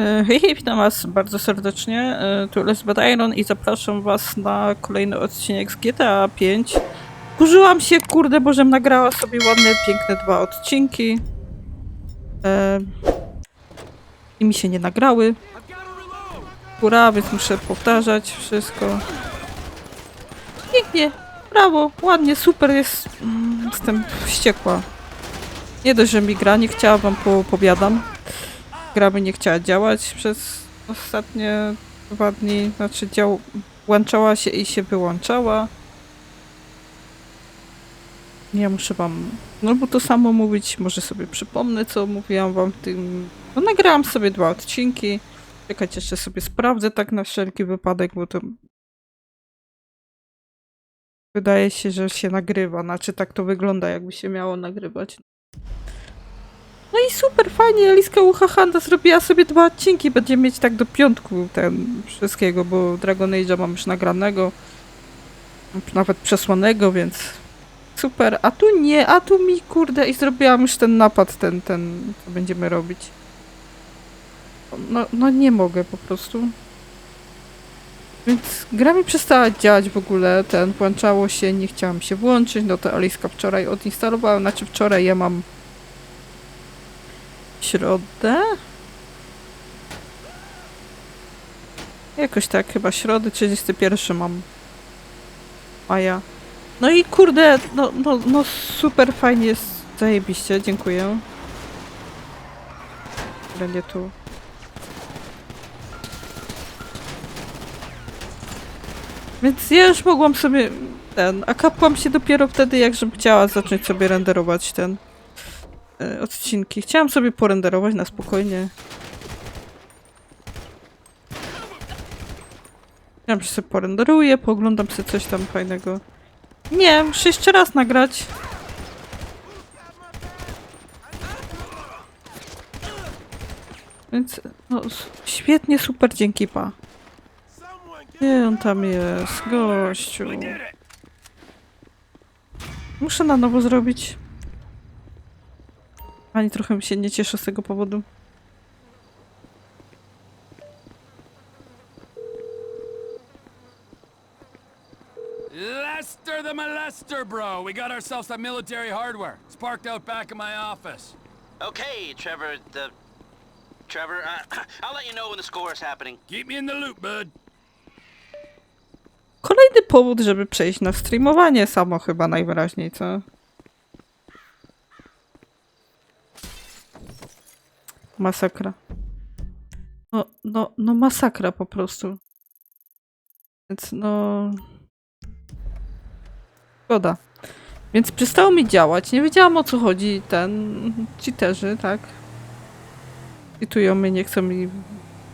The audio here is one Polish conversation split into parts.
E, Hej, hej, witam was bardzo serdecznie. E, Tu Elizabeth Iron i zapraszam was na kolejny odcinek z GTA 5. Kurzyłam się, kurde, bo żem nagrała sobie ładne, piękne dwa odcinki. E, I mi się nie nagrały. Góra, więc muszę powtarzać wszystko. Pięknie, brawo, ładnie, super jest. Mm, Jestem wściekła. Nie dość, że mi gra, nie chciała wam poopowiadam gra nie chciała działać przez ostatnie dwa dni. Znaczy dział... się i się wyłączała. Ja muszę wam no bo to samo mówić, może sobie przypomnę, co mówiłam wam w tym... No nagrałam sobie dwa odcinki. Czekać jeszcze sobie sprawdzę tak na wszelki wypadek, bo to... Wydaje się, że się nagrywa, znaczy tak to wygląda, jakby się miało nagrywać. No i super, fajnie, Eliska Uchahanda zrobiła sobie dwa odcinki, będzie mieć tak do piątku ten wszystkiego, bo Dragon Age'a mam już nagranego, nawet przesłanego, więc super, a tu nie, a tu mi kurde i zrobiłam już ten napad, ten, ten, co będziemy robić. No, no nie mogę po prostu. Więc gra mi przestała działać w ogóle, ten włączało się, nie chciałam się włączyć, no to Eliska wczoraj odinstalowała, znaczy wczoraj ja mam środę? Jakoś tak, chyba środy 31 mam. Maja. No i kurde, no, no, no super fajnie jest, zajebiście, dziękuję. Będzie tu. Więc ja już mogłam sobie ten, a kapłam się dopiero wtedy, jak żebym chciała zacząć sobie renderować ten odcinki. Chciałam sobie porenderować na spokojnie. Chciałam, że sobie porenderuję, pooglądam sobie coś tam fajnego. Nie, muszę jeszcze raz nagrać. Więc, no, świetnie, super, dzięki pa. Gdzie on tam jest, gościu? Muszę na nowo zrobić. Ani trochę mi się nie cieszę z tego powodu. Lester the molester, bro. We got ourselves some military hardware. It's parked out back in my office. Okay, Trevor, the... Trevor, uh, I'll let you know when the score is happening. Keep me in the loop, bud. Kolejny powód, żeby przejść na streamowanie samo chyba najwyraźniej, co? Masakra. No, no, no masakra po prostu. Więc no... Szkoda. Więc przestało mi działać. Nie wiedziałam o co chodzi ten... Cheaterzy, tak? Cheatują mnie, nie chcą mi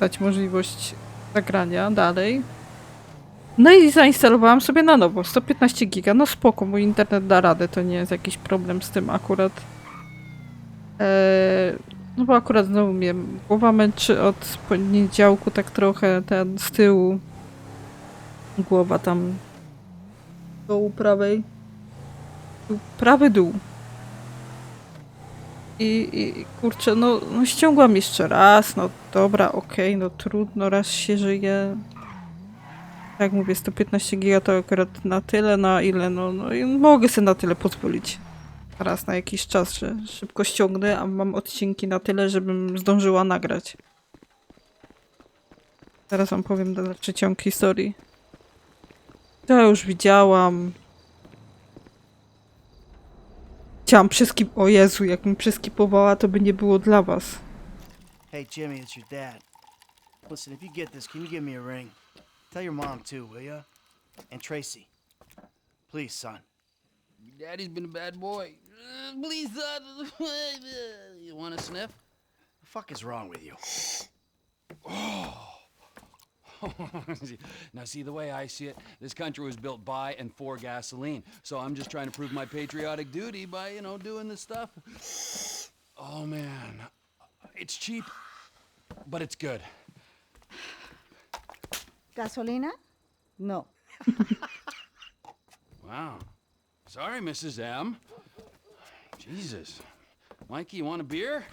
dać możliwość zagrania dalej. No i zainstalowałam sobie na nowo 115 giga. No spoko, mój internet da radę, to nie jest jakiś problem z tym akurat. Eee, no bo akurat znowu mnie głowa męczy od poniedziałku tak trochę, ten z tyłu. Głowa tam dołu prawej. Dół, prawy dół. I, i kurczę, no, no ściągłam jeszcze raz, no dobra, okej, no trudno, raz się żyje. Jak mówię, 115 giga to akurat na tyle, na ile, no, no i mogę sobie na tyle pozwolić. Raz na jakiś czas, że szybko ściągnę, a mam odcinki na tyle, żebym zdążyła nagrać. Teraz wam powiem dalszy ciąg historii. To ja już widziałam. Chciałam przeskip... O Jezu, jakbym przeskipowała, to by nie było dla was. Hey, Jimmy, it's your dad. Listen, if you get this, can you give me a ring? Tell your mom, too, will ya? And Tracy. Please, son. Daddy's been a bad boy. Uh, please, son. you want a sniff? The fuck is wrong with you? now, see, the way I see it, this country was built by and for gasoline. So I'm just trying to prove my patriotic duty by, you know, doing this stuff. Oh, man. It's cheap, but it's good. ¿Gasolina? No. Wow. Sorry, Mrs. M. Jesus. Mikey, you want a beer?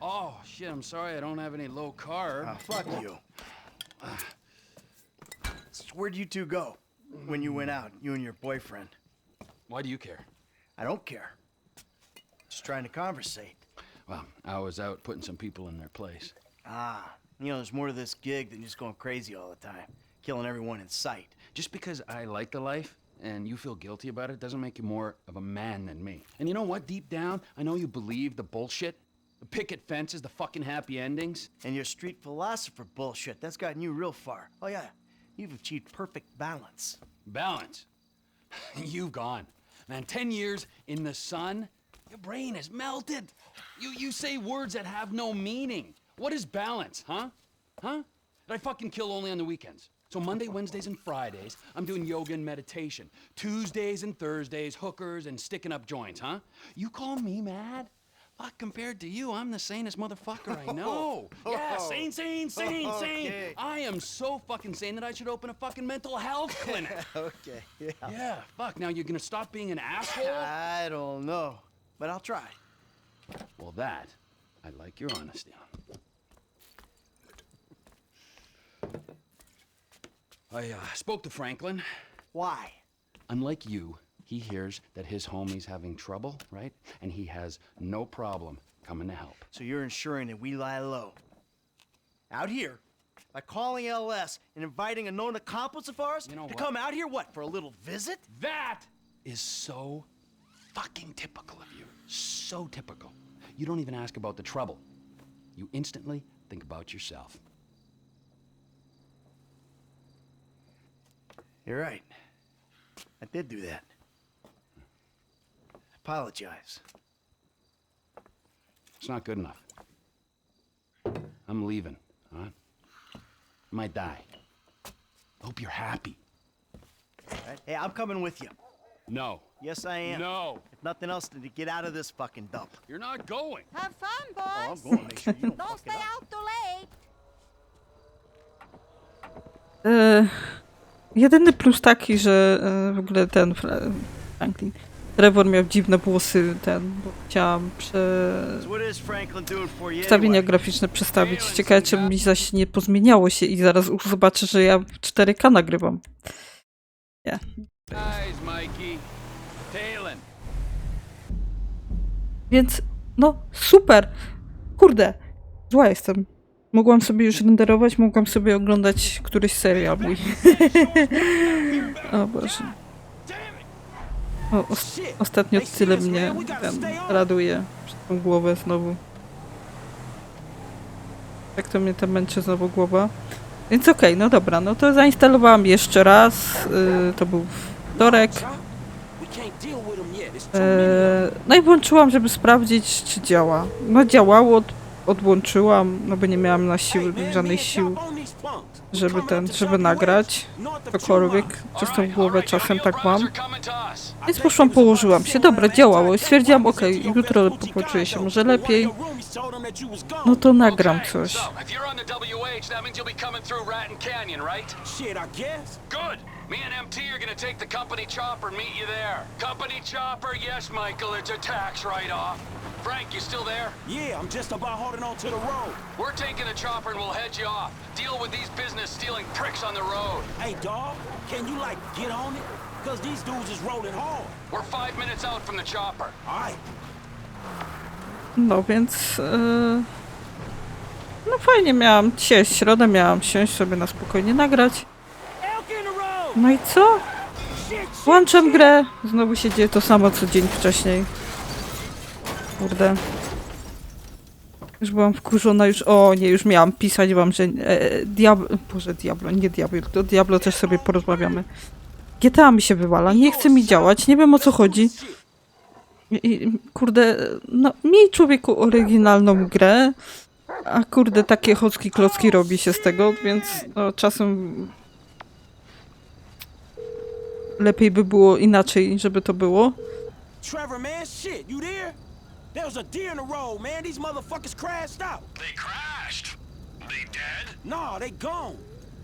Oh, shit, I'm sorry I don't have any low carb. Ah, fuck you. So Where'd you two go when you went out, you and your boyfriend? Why do you care? I don't care. Just trying to conversate. Well, I was out putting some people in their place. Ah, you know, there's more to this gig than just going crazy all the time, killing everyone in sight. Just because I like the life and you feel guilty about it doesn't make you more of a man than me. And you know what? Deep down, I know you believe the bullshit. The picket fences, the fucking happy endings. And your street philosopher bullshit, that's gotten you real far. Oh, yeah, you've achieved perfect balance. Balance. You've gone. Man, 10 years in the sun, your brain is melted. You, you say words that have no meaning. What is balance, huh? Huh? Did I fucking kill only on the weekends? So Monday, Wednesdays, and Fridays, I'm doing yoga and meditation. Tuesdays and Thursdays, hookers and sticking up joints, huh? You call me mad? Fuck, compared to you, I'm the sanest motherfucker I know. Oh. Yeah, sane, sane, sane, sane. Okay. I am so fucking sane that I should open a fucking mental health clinic. Okay, yeah. Yeah, fuck. Now you're gonna stop being an asshole? I don't know, but I'll try. Well, that, I like your honesty on. I uh, spoke to Franklin. Why? Unlike you, he hears that his homie's having trouble, right? And he has no problem coming to help. So you're ensuring that we lie low. Out here, by calling LS and inviting a known accomplice of ours You know to what? come out here, what, for a little visit? That is so fucking typical of you. So typical. You don't even ask about the trouble. You instantly think about yourself. You're right. I did do that. Apologize. It's not good enough. I'm leaving, huh? I might die. I hope you're happy. Right? Hey, I'm coming with you. No. Yes, I am. No. If nothing else, to get out of this fucking dump. You're not going. Have fun, boys. Oh, I'm going make sure you don't, Don't fuck stay it up. out too late. E, jedyny plus taki, że e, w ogóle ten Fra- Franklin, Trevor miał dziwne włosy, ten, bo chciałam prze... Graficzne przestawić. Ciekawe, czy mi zaś nie pozmieniało się i zaraz zobaczę, że ja w 4K nagrywam. Talon. Więc, no, super! Kurde, zła jestem. Mogłam sobie już renderować, mogłam sobie oglądać któryś serial mój. o Boże. O, os ostatnio tyle mnie ten, raduje przez tą głowę znowu. Jak to mnie tam męczy znowu głowa. Więc okej, no dobra, no to zainstalowałam jeszcze raz. y, to był wtorek. E, no i włączyłam, żeby sprawdzić, czy działa. No działało, odłączyłam, no bo nie miałam na siły, żadnej siły, żeby ten, żeby nagrać cokolwiek. Przez tą głowę czasem tak mam. Więc poszłam, położyłam się. Dobra, działało. I stwierdziłam, okej, jutro poczuję się może lepiej. No to nagram coś. Shit, I guess. Good. Me and MT are gonna take the company chopper and meet you there. Company chopper, yes, Michael, it's a tax write-off. Frank, you still there? Yeah, I'm just about holding on to the road. We're taking the chopper and we'll head you off. Deal with these business stealing pricks on the road. Hey, dog, can you, like, get on it? Because these dudes is rolling hard. We're five minutes out from the chopper. All right. No więc... e, no fajnie miałam dzisiaj środę, miałam siąść sobie na spokojnie nagrać. No i co? Włączam grę, znowu się dzieje to samo co dzień wcześniej. Kurde. Już byłam wkurzona, już, o nie, już miałam pisać wam, że e, Diablo, boże Diablo, nie Diablo, to Diablo też sobie porozmawiamy. GTA mi się wywala, nie chce mi działać, nie wiem o co chodzi. I, kurde, no miej człowieku oryginalną grę, a kurde takie chocki klocki robi się z tego, więc no, czasem lepiej by było inaczej, żeby to było. Trevor, man, shit, you there? There was a deer in the road, man. These motherfuckers crashed out. They crashed. They dead? Nah, they gone.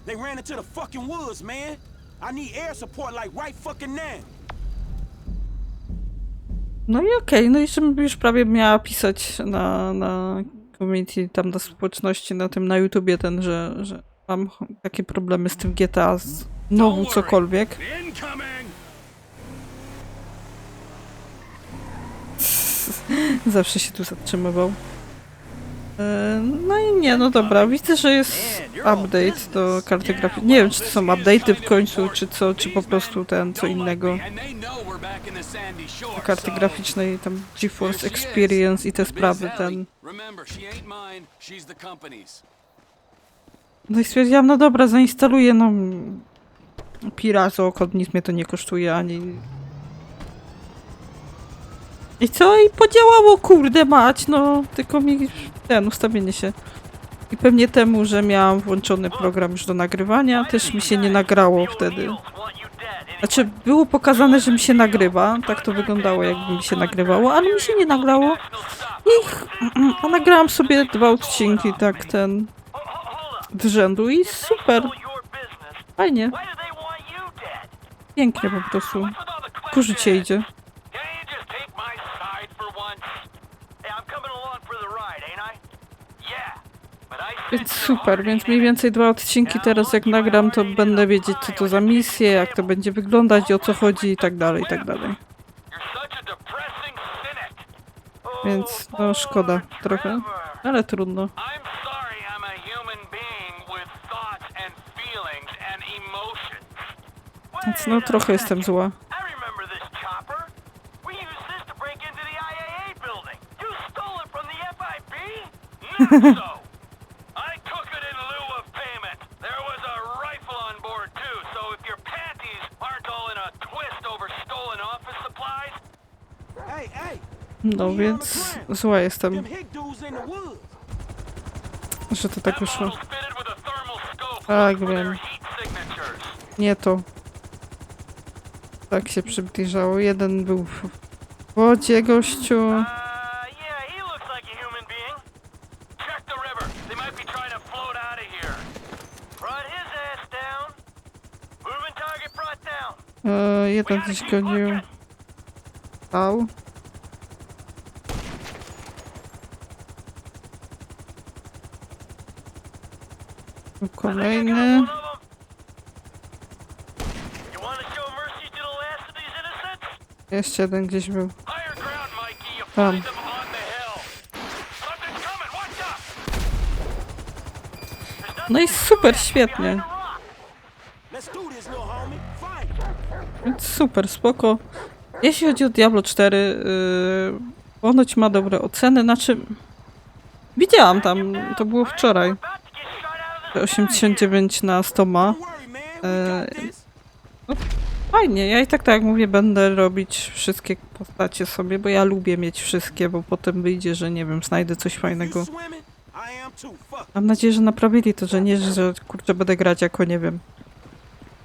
They ran into the fucking woods, man. I need air support like right fucking now. No i okej, no i żebym już prawie miała pisać na, na community tam na społeczności, na tym na YouTubie ten, że, że mam takie problemy z tym GTA, znowu cokolwiek. Zawsze się tu zatrzymywał. E, No i nie, no dobra, widzę, że jest update do karty graficznej. Nie wiem, czy to są update'y w końcu, czy co, czy po prostu ten, co innego. Do karty graficznej, tam GeForce. Experience i te sprawy, ten... No i stwierdziłam, no dobra, zainstaluję, no... Pirazo, nic mnie to nie kosztuje, ani... I co? I podziałało, kurde mać, no, tylko mi ten, ustawienie się. I pewnie temu, że miałam włączony program już do nagrywania, też mi się nie nagrało wtedy. Znaczy, było pokazane, że mi się nagrywa, tak to wyglądało, jakby mi się nagrywało, ale mi się nie nagrało. I ch- a nagrałam sobie dwa odcinki, tak, ten... z rzędu i super, fajnie, pięknie po prostu. Kurzycie idzie. Więc super, więc mniej więcej dwa odcinki teraz jak nagram, to będę wiedzieć co to za misje, jak to będzie wyglądać o co chodzi i tak dalej, i tak dalej. Więc no szkoda trochę, ale trudno. Więc no trochę jestem zła. Hey, No więc zła jestem, że to tak wyszło. Tak, wiem. Nie to. Tak się przybliżało. Jeden był w wodzie, gościu. Uh, yeah, he looks like a Jeszcze jeden gdzieś był. Tam. No i super, świetnie. Więc super, spoko. Jeśli chodzi o Diablo 4, yy, ponoć ma dobre oceny. Znaczy, widziałam tam, to było wczoraj. About to get shot out of the 89 na 100 ma. Don't Fajnie, ja i tak tak jak mówię, będę robić wszystkie postacie sobie, bo ja lubię mieć wszystkie, bo potem wyjdzie, że nie wiem, znajdę coś fajnego. Mam nadzieję, że naprawili to, że nie, że kurczę będę grać jako, nie wiem,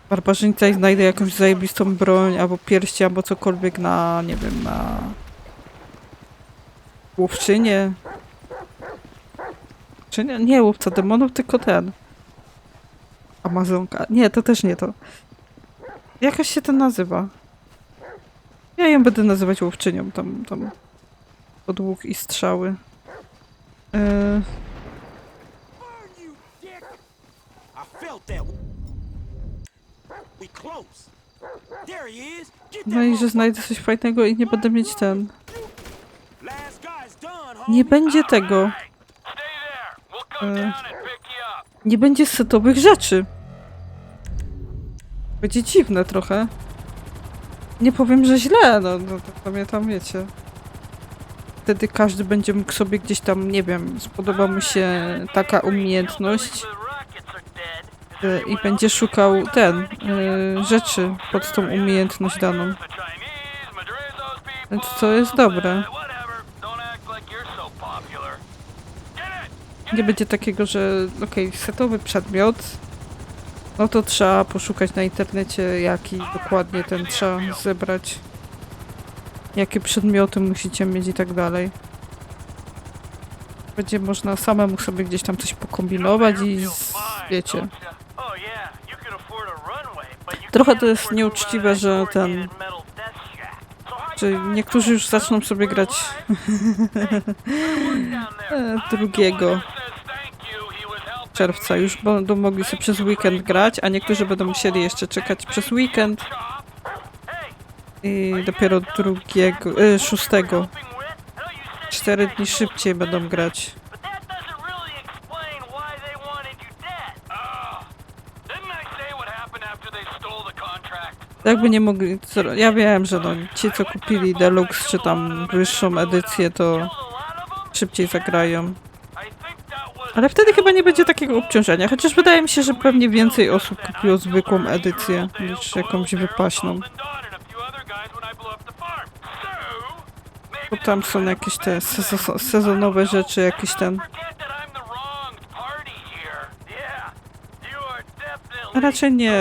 barbarzyńca i znajdę jakąś zajebistą broń, albo pierści, albo cokolwiek na, nie wiem, na łowczynię. Czy nie, nie łowca demonów, tylko ten. Amazonka. Nie, to też nie to. Jakaś się to nazywa. Ja ją będę nazywać łowczynią, tam, tam podłóg i strzały. Yy, No i że znajdę coś fajnego i nie będę mieć ten. Nie będzie tego. Up. Nie będzie setowych rzeczy. Będzie dziwne trochę. Nie powiem, że źle, no, no to, tam wiecie. Wtedy każdy będzie mógł sobie gdzieś tam, nie wiem, spodoba mu się taka umiejętność y, i będzie szukał ten, y, rzeczy pod tą umiejętność daną. Więc to jest dobre. Nie będzie takiego, że okej, setowy przedmiot, no to trzeba poszukać na internecie, jaki dokładnie ten trzeba zebrać, jakie przedmioty musicie mieć i tak dalej. Będzie można samemu sobie gdzieś tam coś pokombinować i z, wiecie. Trochę to jest nieuczciwe, że ten- Czy niektórzy już zaczną sobie grać drugiego czerwca. Już będą mogli sobie przez weekend grać, a niektórzy będą musieli jeszcze czekać przez weekend i dopiero drugiego, e, szóstego. Cztery dni szybciej będą grać. Jakby nie mogli. Ja wiem, że no, ci, co kupili Deluxe czy tam wyższą edycję, to szybciej zagrają. I think that was Ale wtedy chyba nie będzie takiego obciążenia, chociaż wydaje mi się, że pewnie więcej osób kupiło zwykłą edycję niż jakąś wypaśną. Bo tam są jakieś te sezo- sezonowe rzeczy, jakieś ten. Raczej nie.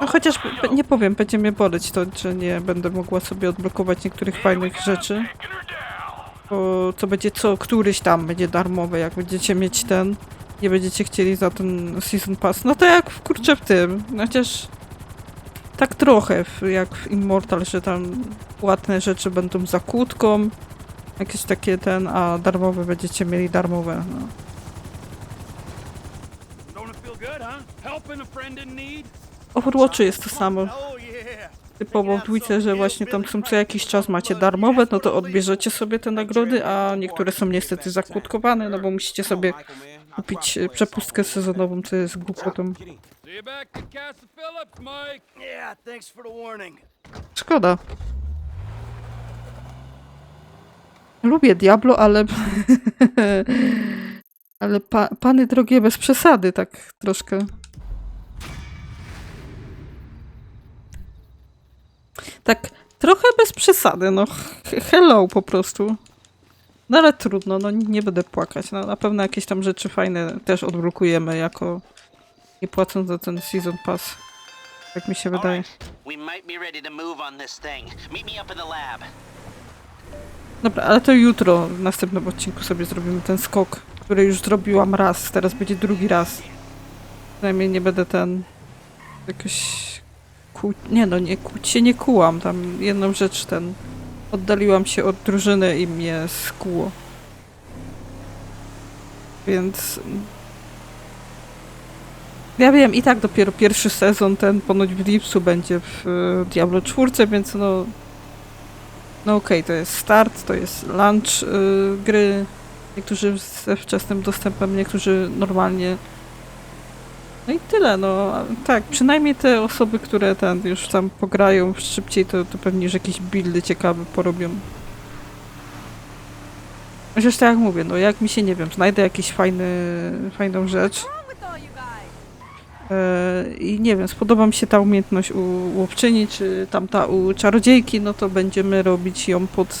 No chociaż nie powiem, będzie mnie boleć to, że nie będę mogła sobie odblokować niektórych fajnych rzeczy. To będzie co któryś tam będzie darmowe, jak będziecie mieć ten. Nie będziecie chcieli za ten Season Pass. No to jak w kurczę w tym. Chociaż tak trochę, w, jak w Immortal, że tam płatne rzeczy będą za kłódką. Jakieś takie ten, a darmowe będziecie mieli darmowe. No. Overwatchu jest to samo. W dwójce, że właśnie tam są co jakiś czas macie darmowe, no to odbierzecie sobie te nagrody, a niektóre są niestety zakłódkowane, no bo musicie sobie kupić e, przepustkę sezonową, co jest głupotą. Szkoda. Lubię Diablo, ale... ale pa, pany drogie bez przesady, tak troszkę. Tak trochę bez przesady, no he- hello po prostu. No ale trudno, no nie będę płakać. No, na pewno jakieś tam rzeczy fajne też odblokujemy jako nie płacąc za ten Season Pass. Tak mi się wydaje. Dobra, ale to jutro w następnym odcinku sobie zrobimy ten skok, który już zrobiłam raz, teraz będzie drugi raz. Przynajmniej nie będę ten jakoś ku... Nie no, nie kłóć się nie kułam, tam jedną rzecz ten oddaliłam się od drużyny i mnie skuło. Więc ja wiem, i tak dopiero pierwszy sezon ten ponoć w lipcu będzie w e, Diablo 4, więc no no okej, to jest start, to jest launch y, gry. Niektórzy ze wczesnym dostępem, niektórzy normalnie. No i tyle, no. Tak, przynajmniej te osoby, które ten już tam pograją szybciej, to, to pewnie już jakieś buildy ciekawe porobią. Chociaż tak jak mówię, no jak mi się, nie wiem, znajdę fajny, fajną rzecz e, i nie wiem, spodoba mi się ta umiejętność u łowczyni, czy tamta u czarodziejki, no to będziemy robić ją pod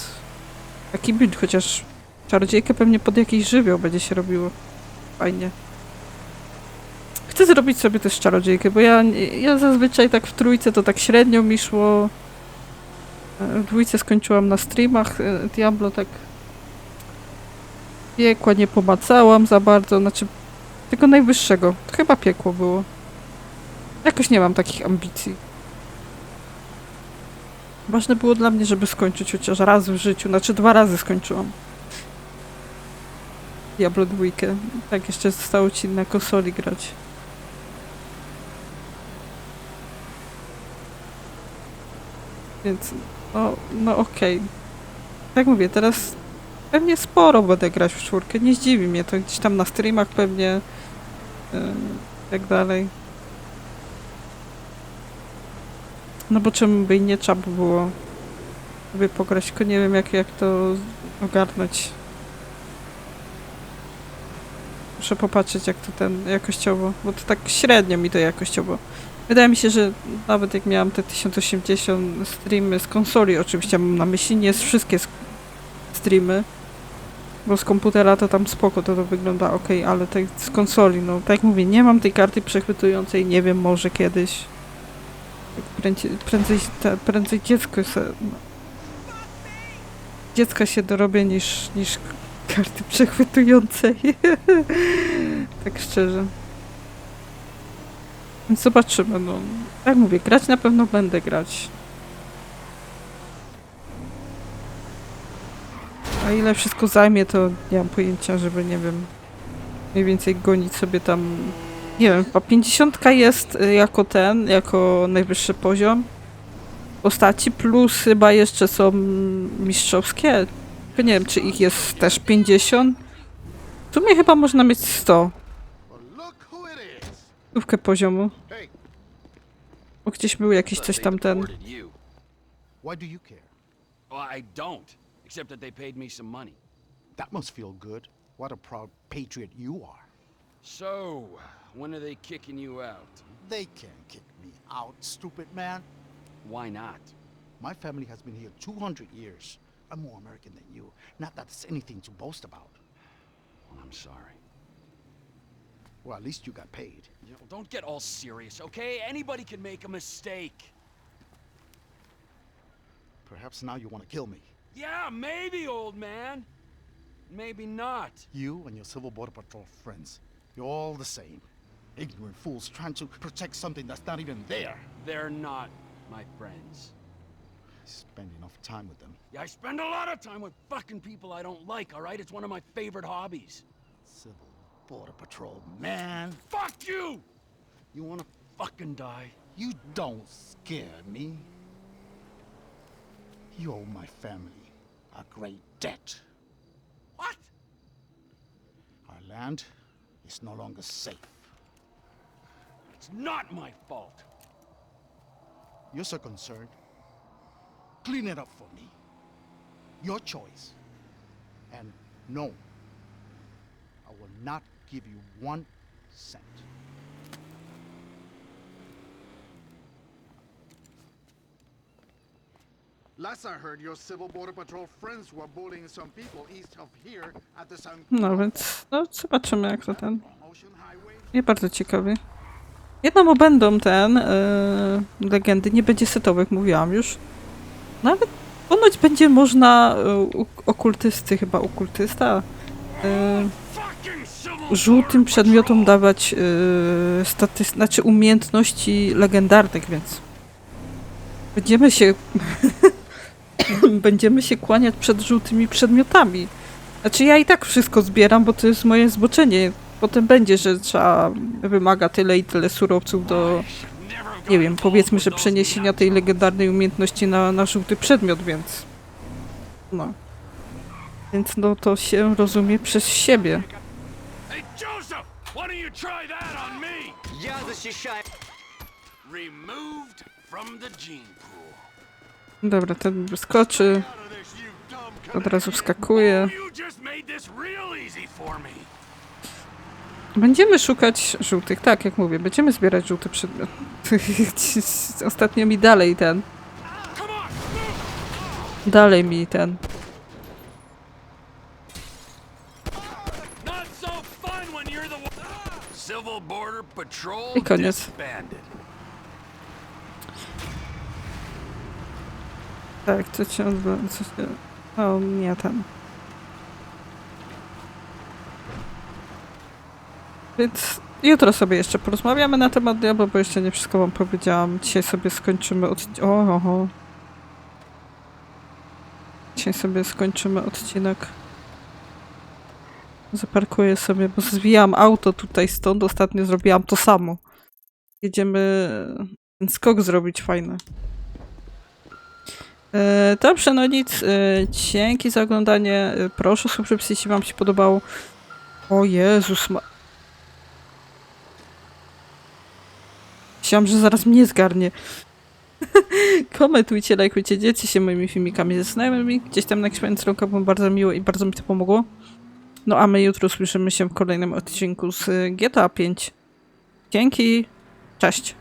taki build, chociaż czarodziejkę pewnie pod jakiś żywioł będzie się robiło. Fajnie. Chcę zrobić sobie też czarodziejkę, bo ja, ja zazwyczaj tak w trójce to tak średnio mi szło. E, W dwójce skończyłam na streamach e, Diablo, tak piekła nie pomacałam za bardzo, znaczy tego najwyższego. To chyba piekło było. Jakoś nie mam takich ambicji. Ważne było dla mnie, żeby skończyć chociaż raz w życiu, znaczy dwa razy skończyłam. Diablo 2. Tak, jeszcze zostało ci na konsoli grać. Więc, no, no okej. Tak mówię, teraz pewnie sporo będę grać w czwórkę, nie zdziwi mnie to gdzieś tam na streamach pewnie yy, tak dalej. No bo czemu by nie trzeba było sobie pograć, tylko nie wiem jak, jak to ogarnąć. Muszę popatrzeć jak to ten jakościowo, bo to tak średnio mi to jakościowo. Wydaje mi się, że nawet jak miałam te 1080 streamy z konsoli, oczywiście mam na myśli, nie wszystkie streamy, bo z komputera to tam spoko, to to wygląda ok, ale z konsoli, no tak jak mówię, nie mam tej karty przechwytującej, nie wiem, może kiedyś. Tak Prędzej, prędzej, prędzej dziecko se, no. dziecka się dorobię niż, niż karty przechwytującej. tak szczerze. Więc zobaczymy, no. Jak mówię, grać na pewno będę grać. A ile wszystko zajmie, to nie mam pojęcia, żeby, nie wiem, mniej więcej gonić sobie tam... Nie wiem, chyba 50 jest y, jako ten, jako najwyższy poziom postaci, plus chyba jeszcze są mistrzowskie. Nie wiem, czy ich jest też 50. W sumie chyba można mieć 100. Stówkę poziomu. Bo gdzieś był jakiś coś tam ten. Deported you. Why do you care? Well, I don't. Except that they paid me some money. That must feel good. What a proud patriot you are. So, when are they kicking you out? They can't kick me out, stupid man. Why not? My family has been here 200 years. I'm more American than you. Not that it's anything to boast about. Well, I'm sorry. Well, at least you got paid. You know, don't get all serious, okay? Anybody can make a mistake. Perhaps now you want to kill me. Yeah, maybe, old man. Maybe not. You and your Civil Border Patrol friends. You're all the same. Ignorant fools trying to protect something that's not even there. They're not my friends. I Spend enough time with them. Yeah, I spend a lot of time with fucking people I don't like, all right? It's one of my favorite hobbies. Civil Border Patrol, man. Fuck you! You wanna... Fucking die. You don't scare me. You owe my family a great debt. What? Our land is no longer safe. It's not my fault. You're so concerned. Clean it up for me. Your choice. And no, I will not give you one cent. Last I heard, your Civil Border Patrol friends were bullying some people east of here at the San No więc, no zobaczymy jak to ten. Nie bardzo ciekawy. Jednemu będą ten, yy, legendy, nie będzie setowych, mówiłam już. Nawet ponoć będzie można yy, okultysty, chyba okultysta, yy, żółtym przedmiotom dawać yy, staty, znaczy umiejętności legendarnych, więc będziemy się będziemy się kłaniać przed żółtymi przedmiotami. Znaczy ja i tak wszystko zbieram, bo to jest moje zboczenie. Potem będzie, że trzeba wymaga tyle i tyle surowców do, nie wiem, powiedzmy, że przeniesienia tej legendarnej umiejętności na, na żółty przedmiot, więc no. Więc no to się rozumie przez siebie. Hey, Joseph! Why don't you try that on me? Is shy. Removed from the gene pool. Dobra, ten wyskoczy, od razu wskakuje. You just made this real easy for me. Będziemy szukać żółtych, tak jak mówię, będziemy zbierać żółty przedmiot. Ostatnio mi dalej ten, Come on, move! dalej mi ten. Not so fun when you're the one. Civil Border Patrol I koniec. Tak, co się odbywa, co się... O, nie ten. Więc jutro sobie jeszcze porozmawiamy na temat Diablo, bo jeszcze nie wszystko wam powiedziałam. Dzisiaj sobie skończymy od... O. Dzisiaj sobie skończymy odcinek. Zaparkuję sobie, bo zwijam auto tutaj stąd. Ostatnio zrobiłam to samo. Jedziemy ten skok zrobić fajny. E, Dobrze, no nic. e, Dzięki za oglądanie. E, Proszę subskrypcji, jeśli wam się podobało. O Jezus ma... Myślałam, że zaraz mnie zgarnie. Komentujcie, lajkujcie, dzielcie się moimi filmikami ze znajomymi. Gdzieś tam na stronkę było bardzo miło i bardzo mi to pomogło. No a my jutro słyszymy się w kolejnym odcinku z GTA 5. Dzięki. Cześć.